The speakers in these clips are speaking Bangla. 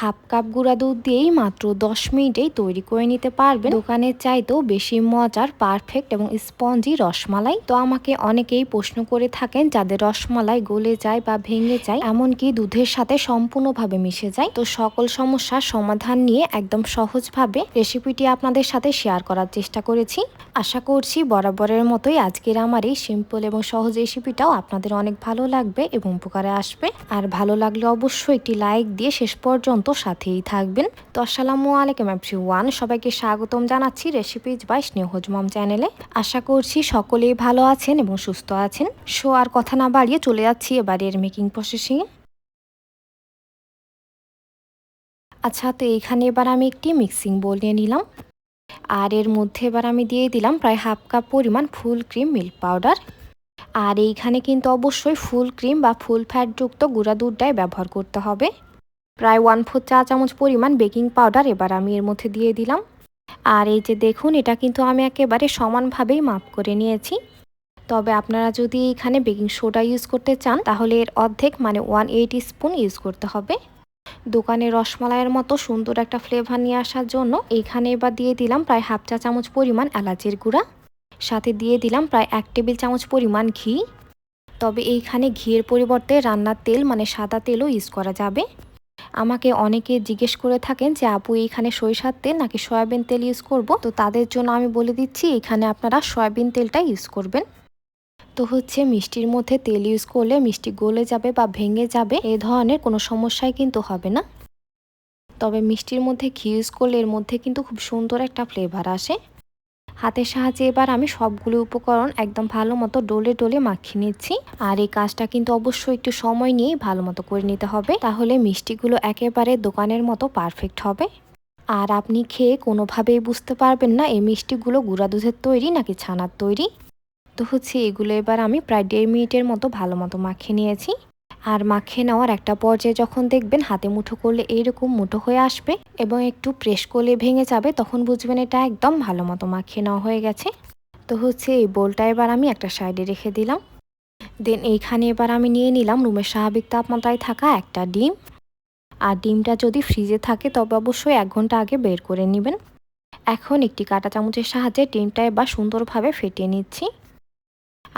হাফ কাপ গুঁড়া দুধ দিয়েই মাত্র দশ মিনিটেই তৈরি করে নিতে পারবেন। দোকানের চাইতেও বেশি মজার পারফেক্ট এবং স্পঞ্জি রসমালাই। তো আমাকে অনেকেই প্রশ্ন করে থাকেন, যাদের রসমালাই গলে যায় বা ভেঙে যায়, এমনকি দুধের সাথে সম্পূর্ণভাবে মিশে যায়। তো সকল সমস্যার সমাধান নিয়ে একদম সহজভাবে রেসিপিটি আপনাদের সাথে শেয়ার করার চেষ্টা করেছি। আশা করছি বরাবরের মতোই আজকের আমার এই সিম্পল এবং সহজ রেসিপিটাও আপনাদের অনেক ভালো লাগবে এবং উপকারে আসবে। আর ভালো লাগলে অবশ্যই একটি লাইক দিয়ে শেষ পর্যন্ত সাথেই থাকবেন। তো আসসালামু আলাইকুম এভরি ওয়ান সবাইকে স্বাগতম জানাচ্ছি রেসিপিজ বাই স্নেহজ মম চ্যানেলে আশা করছি সকলেই ভালো আছেন এবং সুস্থ আছেন। সো আর কথা না বাড়িয়ে চলে যাচ্ছি এবার এর মেকিং প্রসেসিংয়ে আচ্ছা তো এইখানে এবার আমি একটি মিক্সিং বোল নিয়ে নিলাম। আর এর মধ্যে এবার আমি দিয়ে দিলাম প্রায় হাফ কাপ পরিমাণ ফুল ক্রিম মিল্ক পাউডার আর এইখানে কিন্তু অবশ্যই ফুল ক্রিম বা ফুল ফ্যাটযুক্ত গুঁড়া দুধটাই ব্যবহার করতে হবে। প্রায় ওয়ান ফোর চা চামচ পরিমাণ বেকিং পাউডার এবার আমি এর মধ্যে দিয়ে দিলাম। আর এই যে দেখুন, এটা কিন্তু আমি একেবারে সমানভাবেই মাপ করে নিয়েছি। তবে আপনারা যদি এখানে বেকিং সোডা ইউজ করতে চান, তাহলে এর অর্ধেক মানে ওয়ান এইট স্পুন ইউজ করতে হবে। দোকানে রসমালাইয়ের মতো সুন্দর একটা ফ্লেভার নিয়ে আসার জন্য এইখানে এবার দিয়ে দিলাম প্রায় হাফ চা চামচ পরিমাণ এলাচের গুঁড়া। সাথে দিয়ে দিলাম প্রায় এক টেবিল চামচ পরিমাণ ঘি। তবে এইখানে ঘিয়ের পরিবর্তে রান্নার তেল মানে সাদা তেলও ইউজ করা যাবে। আমাকে অনেকে জিজ্ঞেস করে থাকেন যে, আপু এইখানে সরিষার তেল নাকি সয়াবিন তেল ইউজ করব? তো তাদের জন্য আমি বলে দিচ্ছি, এখানে আপনারা সয়াবিন তেলটা ইউজ করবেন। তো হচ্ছে মিষ্টির মধ্যে তেল ইউজ করলে মিষ্টি গলে যাবে বা ভেঙে যাবে, এ ধরনের কোনো সমস্যাই কিন্তু হবে না। তবে মিষ্টির মধ্যে ঘি ইউজ করলে এর মধ্যে কিন্তু খুব সুন্দর একটা ফ্লেভার আসে। হাতের সাহায্যে এবার আমি সবগুলো উপকরণ একদম ভালো মতো ডোলে ডলে মাখিয়ে নিচ্ছি। আর এই কাজটা কিন্তু অবশ্যই একটু সময় নিয়েই ভালো মতো করে নিতে হবে। তাহলে মিষ্টিগুলো একেবারে দোকানের মতো পারফেক্ট হবে। আর আপনি খেয়ে কোনোভাবেই বুঝতে পারবেন না এই মিষ্টিগুলো গুঁড়া দুধের তৈরি নাকি ছানার তৈরি। তো হচ্ছে এগুলো এবার আমি প্রায় দেড় মিনিটের মতো ভালো মতো মাখিয়ে নিয়েছি। আর মাখিয়ে নেওয়ার একটা পর্যায়ে যখন দেখবেন হাতে মুঠো করলে এইরকম মুঠো হয়ে আসবে এবং একটু প্রেস করলে ভেঙে যাবে, তখন বুঝবেন এটা একদম ভালো মতো মাখিয়ে নেওয়া হয়ে গেছে। তো হচ্ছে এই বোলটা এবার আমি একটা সাইডে রেখে দিলাম। দেন এইখানে এবার আমি নিয়ে নিলাম রুমের স্বাভাবিক তাপমাত্রায় থাকা একটা ডিম। আর ডিমটা যদি ফ্রিজে থাকে, তবে অবশ্যই এক ঘণ্টা আগে বের করে নেবেন। এখন একটি কাঁটা চামচের সাহায্যে ডিমটা এবার সুন্দরভাবে ফেটিয়ে নিচ্ছি।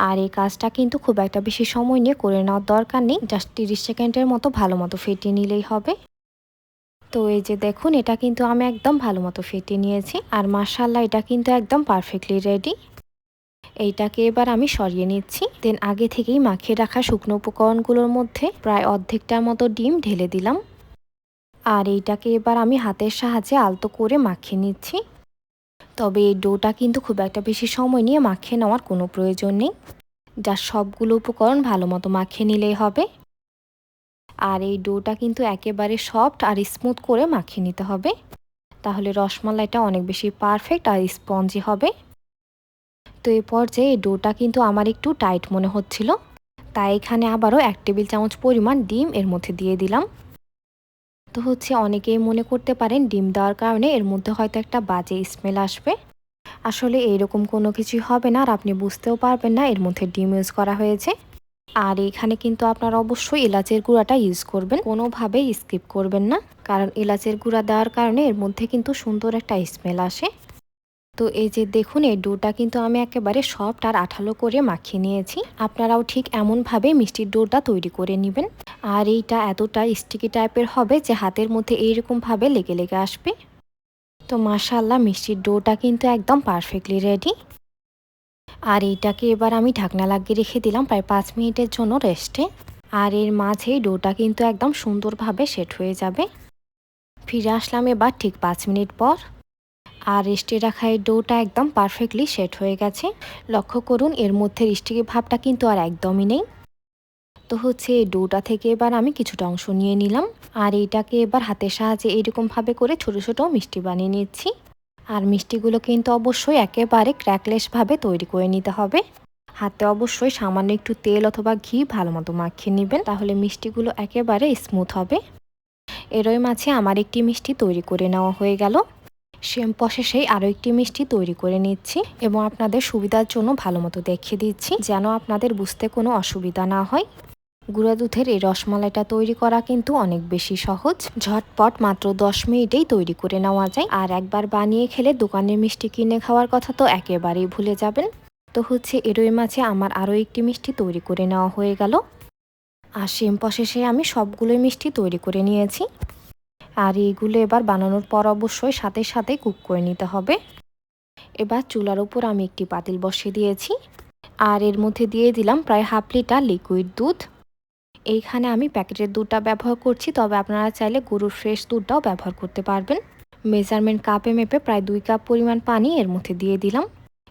আর এই কাজটা কিন্তু খুব একটা বেশি সময় নিয়ে করে নেওয়ার দরকার নেই। জাস্ট তিরিশ সেকেন্ডের মতো ভালো মতো ফেটিয়ে নিলেই হবে। তো এই যে দেখুন, এটা কিন্তু আমি একদম ভালো মতো ফেটিয়ে নিয়েছি আর মার্শাল্লাহ এটা কিন্তু একদম পারফেক্টলি রেডি এইটাকে এবার আমি সরিয়ে নিচ্ছি। দেন আগে থেকেই মাখিয়ে রাখা শুকনো উপকরণগুলোর মধ্যে প্রায় অর্ধেকটার মতো ডিম ঢেলে দিলাম। আর এইটাকে এবার আমি হাতের সাহায্যে আলতো করে মাখিয়ে নিচ্ছি। তবে এই ডোটা কিন্তু খুব একটা বেশি সময় নিয়ে মাখিয়ে নেওয়ার কোনো প্রয়োজন নেই। যা সবগুলো উপকরণ ভালো মতো মাখিয়ে নিলেই হবে। আর এই ডোটা কিন্তু একেবারে সফট আর স্মুথ করে মাখিয়ে নিতে হবে। তাহলে রসমালাইটা অনেক বেশি পারফেক্ট আর স্পঞ্জি হবে। তো এই পর্যায়ে এই ডোটা কিন্তু আমার একটু টাইট মনে হচ্ছিল। তাই এখানে আবারও এক টেবিল চামচ পরিমাণ ডিম এর মধ্যে দিয়ে দিলাম। তো হচ্ছে অনেকেই মনে করতে পারেন ডিম দেওয়ার কারণে এর মধ্যে হয়তো একটা বাজে স্মেল আসবে। আসলে এইরকম কোনো কিছুই হবে না আর আপনি বুঝতেও পারবেন না এর মধ্যে ডিম ইউজ করা হয়েছে। আর এখানে কিন্তু আপনারা অবশ্যই এলাচের গুঁড়াটা ইউজ করবেন। কোনোভাবেই স্কিপ করবেন না। কারণ এলাচের গুঁড়া দেওয়ার কারণে এর মধ্যে কিন্তু সুন্দর একটা স্মেল আসে। তো এই যে দেখুন, এই ডোটা কিন্তু আমি একেবারে সফট আর আঠালো করে মাখিয়ে নিয়েছি। আপনারাও ঠিক এমনভাবে মিষ্টির ডোটা তৈরি করে নেবেন। আর এইটা এতটা স্টিকি টাইপের হবে যে হাতের মধ্যে এইরকমভাবে লেগে লেগে আসবে। তো মাশাল্লাহ মিষ্টির ডোটা কিন্তু একদম পারফেক্টলি রেডি আর এইটাকে এবার আমি ঢাকনা লাগিয়ে রেখে দিলাম প্রায় পাঁচ মিনিটের জন্য রেস্টে। আর এর মাঝেই ডোটা কিন্তু একদম সুন্দরভাবে সেট হয়ে যাবে। ফিরে আসলাম এবার ঠিক পাঁচ মিনিট পর। আর রেস্টে রাখা এই ডোটা একদম পারফেক্টলি সেট হয়ে গেছে। লক্ষ্য করুন, এর মধ্যে স্টিকি ভাবটা কিন্তু আর একদমই নেই। তো হচ্ছে এই ডোটা থেকে এবার আমি কিছুটা অংশ নিয়ে নিলাম। আর এইটাকে এবার হাতের সাহায্যে এইরকমভাবে করে ছোট ছোট মিষ্টি বানিয়ে নিচ্ছি। আর মিষ্টিগুলো কিন্তু অবশ্যই একেবারে ক্র্যাকলেসভাবে তৈরি করে নিতে হবে। হাতে অবশ্যই সামান্য একটু তেল অথবা ঘি ভালো মতো মাখিয়ে নেবেন, তাহলে মিষ্টিগুলো একেবারে স্মুথ হবে। এরই মাঝে আমার একটি মিষ্টি তৈরি করে নেওয়া হয়ে গেল। সেম প্রসেসেই আরও একটি মিষ্টি তৈরি করে নিচ্ছি এবং আপনাদের সুবিধার জন্য ভালো মতো দেখিয়ে দিচ্ছি, যেন আপনাদের বুঝতে কোনো অসুবিধা না হয়। গুঁড়া দুধের এই রসমালাইটা তৈরি করা কিন্তু অনেক বেশি সহজ। ঝটপট মাত্র দশ মিনিটেই তৈরি করে নেওয়া যায়। আর একবার বানিয়ে খেলে দোকানের মিষ্টি কিনে খাওয়ার কথা তো একেবারেই ভুলে যাবেন। তো হচ্ছে এরই মাঝে আমার আরও একটি মিষ্টি তৈরি করে নেওয়া হয়ে গেল। আর সেম প্রসেসে আমি সবগুলোই মিষ্টি তৈরি করে নিয়েছি। আর এইগুলো এবার বানানোর পর অবশ্যই সাথে সাথে কুক করে নিতে হবে। এবার চুলার উপর আমি একটি পাতিল বসিয়ে দিয়েছি। আর এর মধ্যে দিয়ে দিলাম প্রায় হাফ লিটার লিকুইড দুধ। এইখানে আমি প্যাকেটের দুধটা ব্যবহার করছি, তবে আপনারা চাইলে গরুর ফ্রেশ দুধটাও ব্যবহার করতে পারবেন। মেজারমেন্ট কাপে মেপে প্রায় দুই কাপ পরিমাণ পানি এর মধ্যে দিয়ে দিলাম।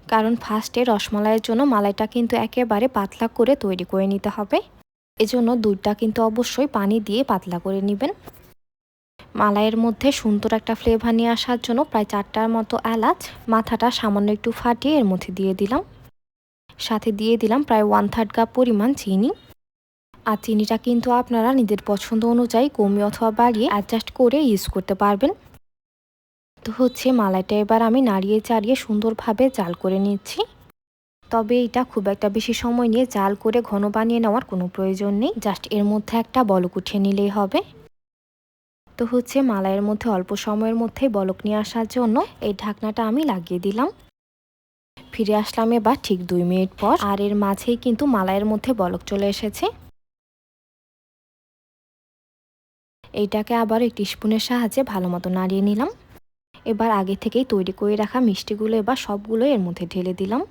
কারণ ফার্স্টে রসমালাইয়ের জন্য মালাইটা কিন্তু একেবারে পাতলা করে তৈরি করে নিতে হবে। এজন্য দুধটা কিন্তু অবশ্যই পানি দিয়ে পাতলা করে নেবেন। মালাইয়ের মধ্যে সুন্দর একটা ফ্লেভার নিয়ে আসার জন্য প্রায় চারটার মতো এলাচ, মাথাটা সামান্য একটু ফাটিয়ে এর মধ্যে দিয়ে দিলাম। সাথে দিয়ে দিলাম প্রায় ওয়ান থার্ড কাপ পরিমাণ চিনি। আর চিনিটা কিন্তু আপনারা নিজের পছন্দ অনুযায়ী কমিয়ে অথবা বাড়িয়ে অ্যাডজাস্ট করে ইউজ করতে পারবেন। তো হচ্ছে মালাইটা এবার আমি নাড়িয়ে চাড়িয়ে সুন্দরভাবে জাল করে নিচ্ছি। তবে এটা খুব একটা বেশি সময় নিয়ে জাল করে ঘন বানিয়ে নেওয়ার কোনো প্রয়োজন নেই। জাস্ট এর মধ্যে একটা বলক উঠিয়ে নিলেই হবে। তো হচ্ছে মালাইয়ের মধ্যে অল্প সময়ের মধ্যেই বলক নিয়ে আসার জন্য এই ঢাকনাটা আমি লাগিয়ে দিলাম। ফিরে আসলাম এবার ঠিক দুই মিনিট পর আর এর মাঝেই কিন্তু মালাইয়ের মধ্যে বলক চলে এসেছে। এইটাকে আবার একটি স্পুনের সাহায্যে ভালো মতো নাড়িয়ে নিলাম। এবার আগে থেকেই তৈরি করে রাখা মিষ্টিগুলো এবার সবগুলো এর মধ্যে ঢেলে দিলাম।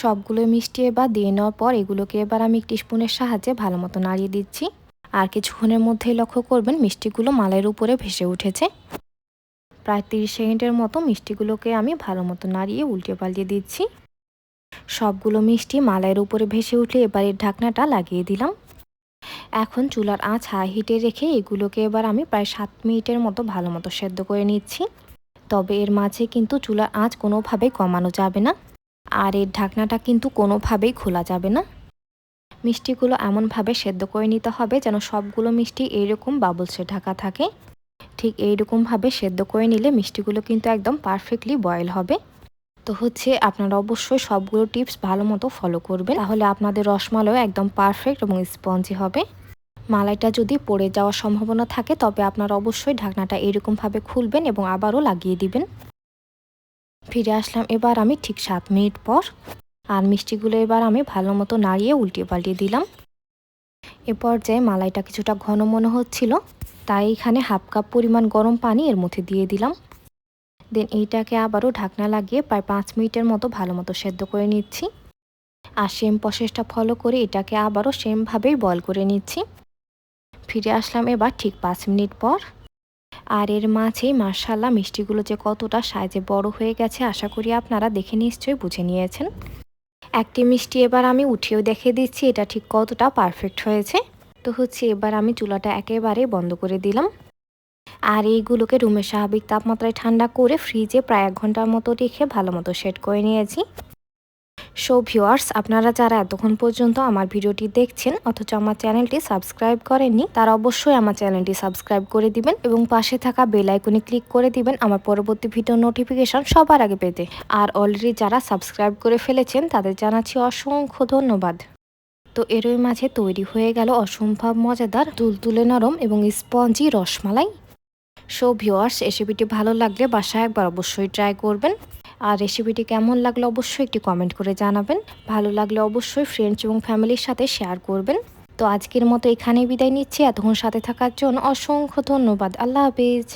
সবগুলো মিষ্টি এবার দিয়ে নেওয়ার পর এগুলোকে এবার আমি একটি স্পুনের সাহায্যে ভালো মতো নাড়িয়ে দিচ্ছি। আর কিছুক্ষণের মধ্যেই লক্ষ্য করবেন মিষ্টিগুলো মালের উপরে ভেসে উঠেছে। প্রায় তিরিশ সেকেন্ডের মতো মিষ্টিগুলোকে আমি ভালো মতো নাড়িয়ে উল্টে পাল্টে দিচ্ছি। সবগুলো মিষ্টি মালাইয়ের উপরে ভেসে উঠলে এবার এর ঢাকনাটা লাগিয়ে দিলাম। এখন চুলার আঁচ হাই হিটে রেখে এগুলোকে এবার আমি প্রায় সাত মিনিটের মতো ভালো মতো সেদ্ধ করে নিচ্ছি। তবে এর মাঝে কিন্তু চুলার আঁচ কোনোভাবেই কমানো যাবে না। আর এর ঢাকনাটা কিন্তু কোনোভাবেই খোলা যাবে না। মিষ্টিগুলো এমনভাবে সেদ্ধ করে নিতে হবে যেন সবগুলো মিষ্টি এইরকম বাবলসে ঢাকা থাকে। ঠিক এইরকমভাবে সেদ্ধ করে নিলে মিষ্টিগুলো কিন্তু একদম পারফেক্টলি বয়েল হবে। তো হচ্ছে আপনারা অবশ্যই সবগুলো টিপস ভালো মতো ফলো করবেন। তাহলে আপনাদের রসমালাইও একদম পারফেক্ট এবং স্পঞ্জি হবে। মালাইটা যদি পড়ে যাওয়ার সম্ভাবনা থাকে তবে আপনারা অবশ্যই ঢাকনাটা এরকমভাবে খুলবেন এবং আবারও লাগিয়ে দিবেন। ফিরে আসলাম। এবার আমি ঠিক সাত মিনিট পর আর মিষ্টিগুলো এবার আমি ভালো মতো নাড়িয়ে উল্টিয়ে পাল্টিয়ে দিলাম। এ পর্যায়ে মালাইটা কিছুটা ঘন মনে হচ্ছিল, তাই এখানে হাফ কাপ পরিমাণ গরম পানি এর মধ্যে দিয়ে দিলাম। দেন এইটাকে আবারও ঢাকনা লাগিয়ে প্রায় পাঁচ মিনিটের মতো ভালো মতো সেদ্ধ করে নিচ্ছি। আর সেম প্রসেসটা ফলো করে এটাকে আবারও সেমভাবেই বয়ল করে নিচ্ছি। ফিরে আসলাম এবার ঠিক পাঁচ মিনিট পর। আর এর মাঝেই মার্শাল্লাহ মিষ্টিগুলো যে কতটা সাইজে বড় হয়ে গেছে, আশা করি আপনারা দেখে নিশ্চয়ই বুঝে নিয়েছেন। একটি মিষ্টি এবার আমি উঠিয়েও দেখে দিচ্ছি, এটা ঠিক কতটা পারফেক্ট হয়েছে। তো হচ্ছে এবার আমি চুলাটা একেবারে বন্ধ করে দিলাম। আর এইগুলোকে রুমের স্বাভাবিক তাপমাত্রায় ঠান্ডা করে ফ্রিজে প্রায় এক ঘণ্টার মতো রেখে ভালো মতো সেট করে নিয়েছি। সো ভিউয়ার্স আপনারা যারা এতক্ষণ পর্যন্ত আমার ভিডিওটি দেখছেন, অথচ আমার চ্যানেলটি সাবস্ক্রাইব করেননি, তারা অবশ্যই আমার চ্যানেলটি সাবস্ক্রাইব করে দিবেন এবং পাশে থাকা বেল আইকনে ক্লিক করে দিবেন আমার পরবর্তী ভিডিও নোটিফিকেশন সবার আগে পেতে। আর অলরেডি যারা সাবস্ক্রাইব করে ফেলেছেন, তাদের জানাচ্ছি অসংখ্য ধন্যবাদ। তো এরই মাঝে তৈরি হয়ে গেল অসম্ভব মজাদার, তুলতুলে নরম এবং স্পঞ্জি রসমালাই। সো ভিওয়ার্স রেসিপিটি ভালো লাগলে বাসায় একবার অবশ্যই ট্রাই করবেন। আর রেসিপিটি কেমন লাগল অবশ্যই একটি কমেন্ট করে জানাবেন। ভালো লাগলে অবশ্যই ফ্রেন্ডস এবং ফ্যামিলির সাথে শেয়ার করবেন। তো আজকের মতো এখানেই বিদায় নিচ্ছি। এতক্ষণ সাথে থাকার জন্য অসংখ্য ধন্যবাদ। আল্লাহ হাফিজ।